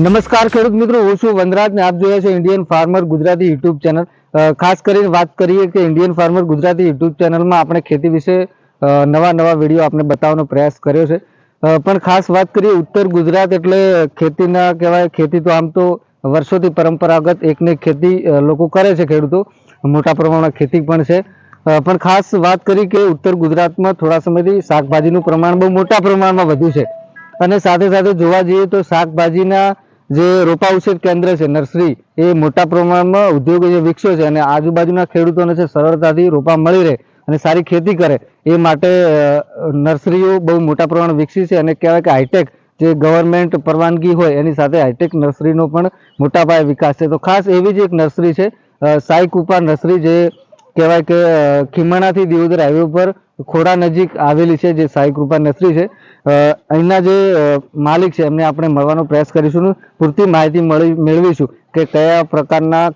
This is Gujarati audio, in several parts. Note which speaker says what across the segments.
Speaker 1: નમસ્કાર ખેડૂત મિત્રો, હું છું વનરાજ ને આપ જોયા છો Indian farmer Gujarati YouTube channel ખાસ કરીને વાત કરીએ કે ઇન્ડિયન ફાર્મર ગુજરાતી યુટ્યુબ ચેનલમાં આપણે ખેતી વિશે નવા નવા વીડિયો આપણે બતાવવાનો પ્રયાસ કર્યો છે. પણ ખાસ વાત કરીએ ઉત્તર ગુજરાત એટલે ખેતીના કહેવાય, ખેતી તો આમ તો વર્ષોથી પરંપરાગત એકને ખેતી લોકો કરે છે ખેડૂતો. મોટા પ્રમાણમાં ખેતી પણ છે. પણ ખાસ વાત કરી કે ઉત્તર ગુજરાતમાં થોડા સમયથી શાકભાજીનું પ્રમાણ બહુ મોટા પ્રમાણમાં વધ્યું છે. અને સાથે સાથે જોવા જઈએ તો શાકભાજીના જે રોપા ઉછેર કેન્દ્ર છે, નર્સરી, એ મોટા પ્રમાણમાં ઉદ્યોગો વિકસ્યો છે અને આજુબાજુના ખેડૂતોને છે, સરળતાથી રોપા મળી રહે અને સારી ખેતી કરે, એ માટે નર્સરીઓ બહુ મોટા પ્રમાણમાં વિકસી છે અને કહેવાય કે હાઈટેક જે ગવર્મેન્ટ પરવાનગી હોય, એની સાથે હાઈટેક નર્સરીનો પણ મોટા પાયે વિકાસ છે. તો ખાસ એવી જ એક નર્સરી છે સાઈ કૃપા નર્સરી જે કહેવાય કે ખીમાણાથી દિયોદર હાઈવે ઉપર ખોડા નજીક આવેલી છે, જે સાઈ કૃપા નર્સરી છે. અહીંના જે માલિક છે, એમને આપણે મળવાનો પ્રયાસ કરીશું પૂરતી માહિતી મળી, મેળવીશું કે કયા પ્રકારના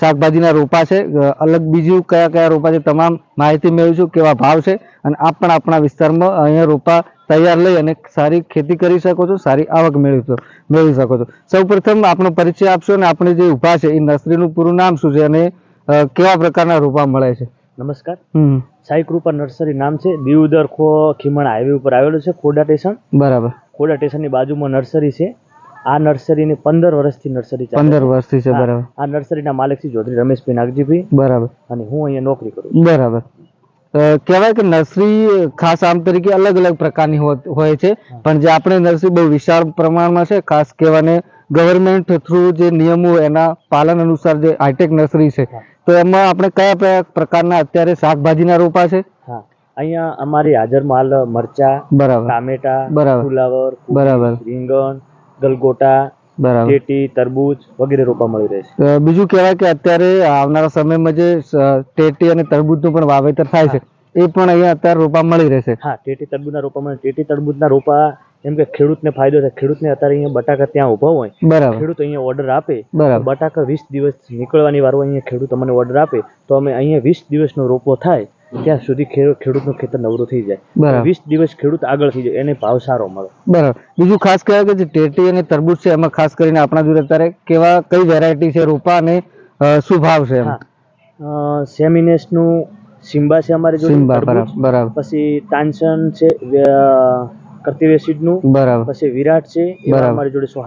Speaker 1: શાકભાજીના રોપા છે. અલગ બીજું કયા કયા રોપા છે, તમામ માહિતી મેળવીશું કેવા ભાવ છે અને આપ પણ આપણા વિસ્તારમાં અહીંયા રોપા તૈયાર લઈ અને સારી ખેતી કરી શકો છો, સારી આવક મેળવી મેળવી શકો છો. સૌપ્રથમ આપણો પરિચય આપશો અને આપણે જે ઊભા છે, એ નર્સરીનું પૂરું નામ શું છે અને કેવા પ્રકારના રોપા મળે છે?
Speaker 2: નમસ્કાર. સાઈ કૃપા નર્સરી નામ છે. દીવદર ખો ખીમણ હાઈવે ઉપર આવેલું છે ખોડા સ્ટેશન.
Speaker 1: બરાબર.
Speaker 2: ખોડા સ્ટેશનની બાજુમાં નર્સરી છે. આ નર્સરીની પંદર વર્ષથી નર્સરી
Speaker 1: પંદર. વર્ષથી છે બરાબર.
Speaker 2: આ નર્સરીના માલિક છે ચૌધરી રમેશભાઈ નાગજીભાઈ.
Speaker 1: બરાબર.
Speaker 2: અને હું અહીંયા નોકરી કરું
Speaker 1: બરાબર. કહેવાય કે નર્સરી ખાસ આમ તરીકે અલગ અલગ પ્રકારની હોય છે. પણ જે આપણે નર્સરી બહુ વિશાળ પ્રમાણમાં છે ખાસ કહેવાને ગવર્મેન્ટ થ્રુ જે નિયમો એના પાલન અનુસાર જે હાઈટેક નર્સરી છે. તો એમાં આપણે કયા પ્રકારના અત્યારે શાકભાજીના રોપા છે?
Speaker 2: હા. અહીંયા અમારી હાજર માલ મરચા
Speaker 1: બરાબર.
Speaker 2: ટામેટા
Speaker 1: બરાબર.
Speaker 2: ફુલાવર
Speaker 1: બરાબર.
Speaker 2: રીંગણ ગલગોટા
Speaker 1: બરાબર.
Speaker 2: ટેટી તરબૂચ વગેરે રોપા મળી રહે છે.
Speaker 1: બીજું કહેવાય કે અત્યારે આવનારા સમયમાં જે ટેટી અને તરબૂચનું પણ વાવેતર થાય છે એ પણ અહીંયા અત્યારે રોપા મળી રહેશે
Speaker 2: હા ટેટી તરબૂચના રોપામાં ટેટી તરબૂચના રોપા એમ કે ખેડૂતને ફાયદો થાય. ખેડૂતને અત્યારે અહીંયા બટાકા ત્યાં ઊભા હોય
Speaker 1: બરાબર.
Speaker 2: ખેડૂત અહીંયા ઓર્ડર આપે.
Speaker 1: બરાબર.
Speaker 2: બટાકા વીસ દિવસ નીકળવાની વાર હોય અહીંયા ખેડૂત અમને ઓર્ડર આપે. તો અમે અહીંયા વીસ દિવસનો રોપો થાય ત્યાં સુધી ખેડૂત ખેડૂતનું ખેતર નવરું થઈ જાય. વીસ દિવસ ખેડૂત આગળ થઈ જાય એને ભાવ સારો મળે.
Speaker 1: બરાબર. બીજું ખાસ કહેવાય કે જે ટેટી અને તરબૂચ છે એમાં ખાસ કરીને આપણા જોડે અત્યારે કેવા કઈ વેરાયટી છે રોપા અને શું ભાવ છે
Speaker 2: સેમિનેસનું સિમ્બા છે અમારી જોડે
Speaker 1: બરાબર
Speaker 2: પછી તાનસન છે વે- કર્તિવેસીડનું
Speaker 1: બરાબર.
Speaker 2: પછી વિરાટ છે. અમારી જોડે સો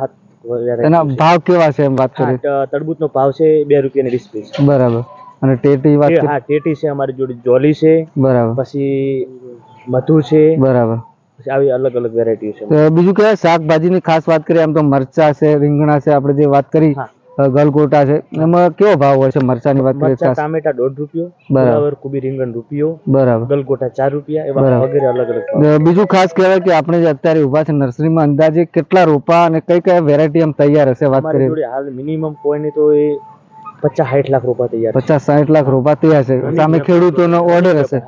Speaker 1: એના ભાવ કેવા છે એમ વાત કરીએ?
Speaker 2: ત- તરબૂચનો ભાવ છે બે રૂપિયાની વીસ પીસ
Speaker 1: બરાબર. અને ટેટી વાત
Speaker 2: હા ટેટી છે અમારી જોડે જોલી છે.
Speaker 1: બરાબર.
Speaker 2: પછી મધુ છે.
Speaker 1: બરાબર.
Speaker 2: પછી આવી અલગ અલગ વેરાયટી છે.
Speaker 1: બીજું કહેવાય શાકભાજીની ખાસ વાત કરીએ? આમ તો મરચા છે રીંગણા છે આપણે જે વાત કરી ગલગોટા છે. એમાં કેવો ભાવ હોય છે મરચાની વાત કરીએ
Speaker 2: ટામેટા દોઢ રૂપિયો
Speaker 1: બરાબર.
Speaker 2: કુબી રીંગણ રૂપિયો
Speaker 1: બરાબર.
Speaker 2: ગલગોટા ચાર રૂપિયા એવા વગેરે અલગ અલગ
Speaker 1: બીજું ખાસ કહેવાય કે આપણે જે અત્યારે ઊભા છે નર્સરીમાં અંદાજે કેટલા રોપા અને કઈ કઈ વેરાયટી આમ તૈયાર હશે વાત કરીએ?
Speaker 2: હાલ મિનિમમ કોઈની તો એ પચાસ સાઠ લાખ રોપા તૈયાર
Speaker 1: પચાસ સાઠ લાખ રોપા તૈયાર છે. સામે ખેડૂતોનો ઓર્ડર હશે.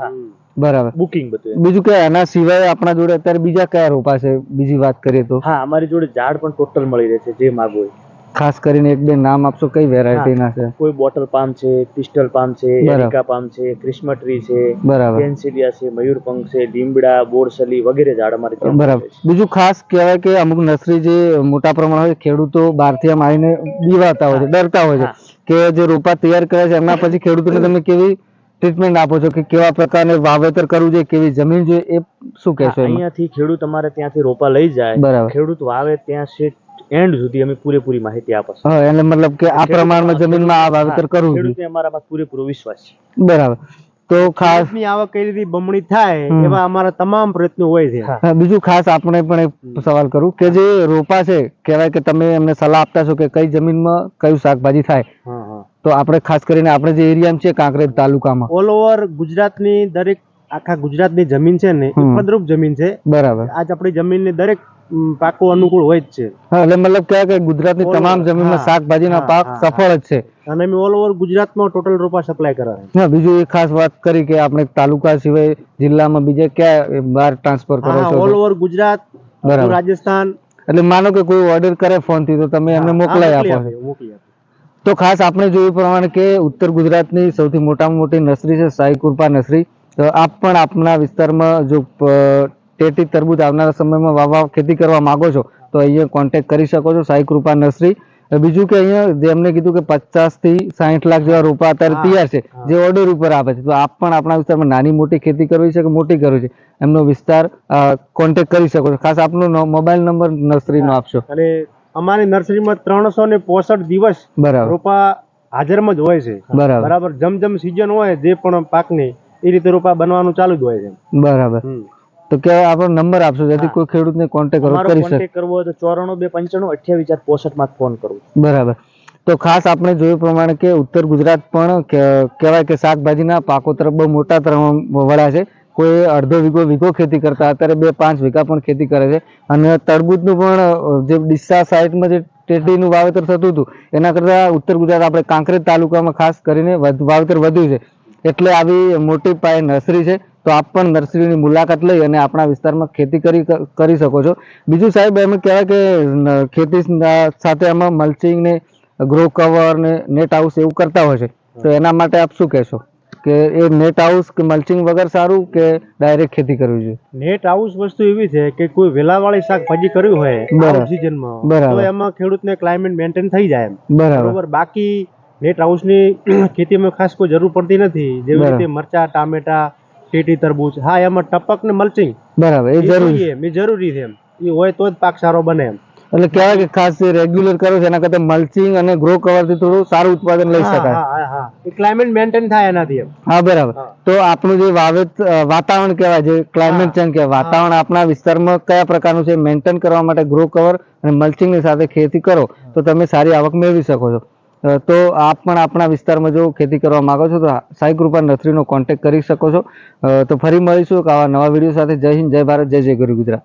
Speaker 1: બરાબર.
Speaker 2: બુકિંગ બધું
Speaker 1: બીજું કે એના સિવાય આપણા જોડે અત્યારે બીજા કયા રોપા છે? બીજી વાત કરીએ તો.
Speaker 2: હા અમારી જોડે ઝાડ પણ ટોટલ મળી રહે છે જે માગો હોય.
Speaker 1: ખાસ કરીને એક બે નામ આપશો કઈ વેરાયટીના છે?
Speaker 2: કોઈ બોટલ પામ છે પિસ્ટલ પામ છે એરિકા પામ છે ક્રિસ્મ ટ્રી છે
Speaker 1: બરાબર.
Speaker 2: પેન્સિલિયા છે મયુરપંખ છે લીમડા બોરસલી વગેરે ઝાડ અમારે
Speaker 1: બરાબર. બીજું ખાસ કહેવાય કે અમુક નર્સરી જે મોટા પ્રમાણ હોય ખેડૂતો બહારથી આમ આવીને બીવાતા હોય છે ડરતા હોય છે કે જે રોપા તૈયાર કરે છે એમના પછી ખેડૂતોને તમે કેવી ટ્રીટમેન્ટ આપો છો કે કેવા પ્રકારને વાવેતર કરવું જોઈએ કેવી જમીન જોઈએ એ શું કહેશો
Speaker 2: અહીંયાથી ખેડૂત અમારે ત્યાંથી રોપા લઈ જાય.
Speaker 1: બરાબર.
Speaker 2: ખેડૂત વાવે ત્યાં એન્ડ સુધી અમે પૂરેપૂરી માહિતી આપશું
Speaker 1: હા એટલે મતલબ કે આ પ્રમાણમાં જમીનમાં આ વાવેતર કરવું જોઈએ.
Speaker 2: ખેડૂતને અમારા પૂરેપૂરો વિશ્વાસ છે.
Speaker 1: બરાબર. તો
Speaker 3: ખાસની આવક કઈ રીતે બમણી થાય એવા અમારા તમામ પ્રયત્નો હોય છે.
Speaker 1: બીજું ખાસ આપણે પણ એક સવાલ કરું કે જે રોપા છે કહેવાય કે તમે એમને સલાહ આપતા છો કે કઈ જમીનમાં કયું શાકભાજી થાય.
Speaker 2: હા હા.
Speaker 1: તો આપણે ખાસ કરીને આપણે જે એરિયામાં છે કાંકરેજ તાલુકામાં.
Speaker 3: ઓલ ઓવર ગુજરાતની દરેક આખા ગુજરાતની જમીન છે ને ફળદ્રુપ જમીન છે.
Speaker 1: બરાબર.
Speaker 3: આજ આપણી જમીનની દરેક પાકો અનુકૂળ હોય જ છે.
Speaker 1: એટલે મતલબ કહેવાય કે ગુજરાતની તમામ. જમીનમાં શાકભાજીના પાક સફળ જ છે.
Speaker 3: અને અમે ઓલ ઓવર ગુજરાતમાં ટોટલ રોપા સપ્લાય કરાવે
Speaker 1: હા બીજું એક ખાસ વાત કરી કે આપણે તાલુકા સિવાય જિલ્લામાં બીજે ક્યાં બહાર ટ્રાન્સફર કરો છો?
Speaker 3: All over Gujarat. રાજસ્થાન.
Speaker 1: એટલે માનો કે કોઈ ઓર્ડર કરે ફોનથી તો તમે એમને મોકલાઈ આપો
Speaker 3: મોકલી.
Speaker 1: તો ખાસ આપણે જોયું પ્રમાણે કે ઉત્તર ગુજરાતની સૌથી મોટામાં મોટી નર્સરી છે સાઈ કૃપા નર્સરી. તો આપ પણ આપના વિસ્તારમાં જો ટેટી તરબૂચ આવનારા સમયમાં વાવવા ખેતી કરવા માંગો છો તો અહીંયા કોન્ટેક્ટ કરી શકો છો સાઈ કૃપા નર્સરી. બીજું કે અહીંયા જેમને કીધું કે પચાસથી સાહીઠ લાખ જેવા રોપા અત્યારે તૈયાર છે જે ઓર્ડર ઉપર આપે છે. તો આપ પણ આપણા વિસ્તારમાં નાની મોટી ખેતી કરવી છે કે મોટી કરવી છે એમનો વિસ્તાર કોન્ટેક્ટ કરી શકો છો. ખાસ આપનો મોબાઈલ નંબર નર્સરીનો આપશો.
Speaker 3: અને અમારી નર્સરીમાં ત્રણસો ને પોસઠ દિવસ
Speaker 1: બરાબર.
Speaker 3: રોપા હાજરમાં જ હોય છે.
Speaker 1: બરાબર.
Speaker 3: બરાબર. જમ જમ સિઝન હોય જે પણ પાકની એ રીતે રોપા બનવાનું ચાલુ જ હોય છે.
Speaker 1: બરાબર. તો કે આપણો નંબર આપશો જેથી કોઈ ખેડૂતને કોન્ટેક્ટ
Speaker 2: કરવો
Speaker 1: કરી શકે.
Speaker 2: કરવો હોય તો ચોરાણું બે પંચાણું અઠ્યાવીસ ચાર પોસઠમાં ફોન કરવો
Speaker 1: બરાબર. તો ખાસ આપણે જોયું પ્રમાણે કે ઉત્તર ગુજરાત પણ કહેવાય કે શાકભાજીના પાકો તરફ બહુ મોટા પ્રમાણ વળ્યા છે. કોઈ અડધો વીઘો વીઘો ખેતી કરતા અત્યારે બે પાંચ વીઘા પણ ખેતી કરે છે. અને તરબૂચનું પણ જે ડીસા સાઈડમાં જે ટેટીનું વાવેતર થતું હતું એના કરતાં ઉત્તર ગુજરાત આપણે કાંકરેજ તાલુકામાં ખાસ કરીને વાવેતર વધ્યું છે. એટલે આવી મોટી પાયે નર્સરી છે તો આપ પણ નર્સરીની મુલાકાત લઈ અને આપણા વિસ્તારમાં ખેતી કરી કરી શકો છો. બીજું સાહેબ એમ કહેવાય કે ખેતી સાથે આમાં મલ્ચિંગ ને ગ્રો કવર ને નેટ હાઉસ એવું કરતા હોય છે. તો એના માટે આપ શું કહેશો? કે એ નેટ હાઉસ કે મલ્ચિંગ વગર સારું કે ડાયરેક્ટ ખેતી કરવી જોઈએ?
Speaker 3: નેટ હાઉસ વસ્તુ એવી છે કે કોઈ વેલાવાળી શાકભાજી કરવી હોય સિઝનમાં. તો એમાં ખેડૂતને ક્લાઇમેટ મેન્ટેન થઈ જાય
Speaker 1: બરાબર.
Speaker 3: બાકી નેટ હાઉસની ખેતીમાં ખાસ કોઈ જરૂર પડતી નથી. જેવી રીતે મરચા ટામેટા ટેટી તરબૂચ હા એમાં ટપક ને મલ્ચિંગ
Speaker 1: બરાબર એ જરૂરી.
Speaker 3: છે એ જરૂરી છે એમ. એ હોય તો જ પાક સારો બને એમ.
Speaker 1: એટલે કહેવાય કે ખાસ રેગ્યુલર કરો એના કરતા મલ્ચિંગ અને ગ્રો કવરથી થોડું સારું ઉત્પાદન લઈ શકાય.
Speaker 3: હા, ક્લાઇમેટ મેન્ટેન થાય એનાથી
Speaker 1: હા બરાબર. તો આપણું જે વાવેત વાતાવરણ કહેવાય જે ક્લાઇમેટ ચેન્જ કહેવાય વાતાવરણ આપણા વિસ્તારમાં કયા પ્રકારનું છે મેન્ટેન કરવા માટે ગ્રો કવર અને મલ્ચિંગની ની સાથે ખેતી કરો તો તમે સારી આવક મેળવી શકો છો. તો આપ પણ આપણા વિસ્તારમાં જો ખેતી કરવા માગો છો, તો સાઈ કૃપા નર્સરીનો કોન્ટેક્ટ કરી શકો છો. તો ફરી મળીશું આવા નવા વીડિયો સાથે. જય હિન્દ, જય ભારત, જય જય ગુરુ ગુજરાત.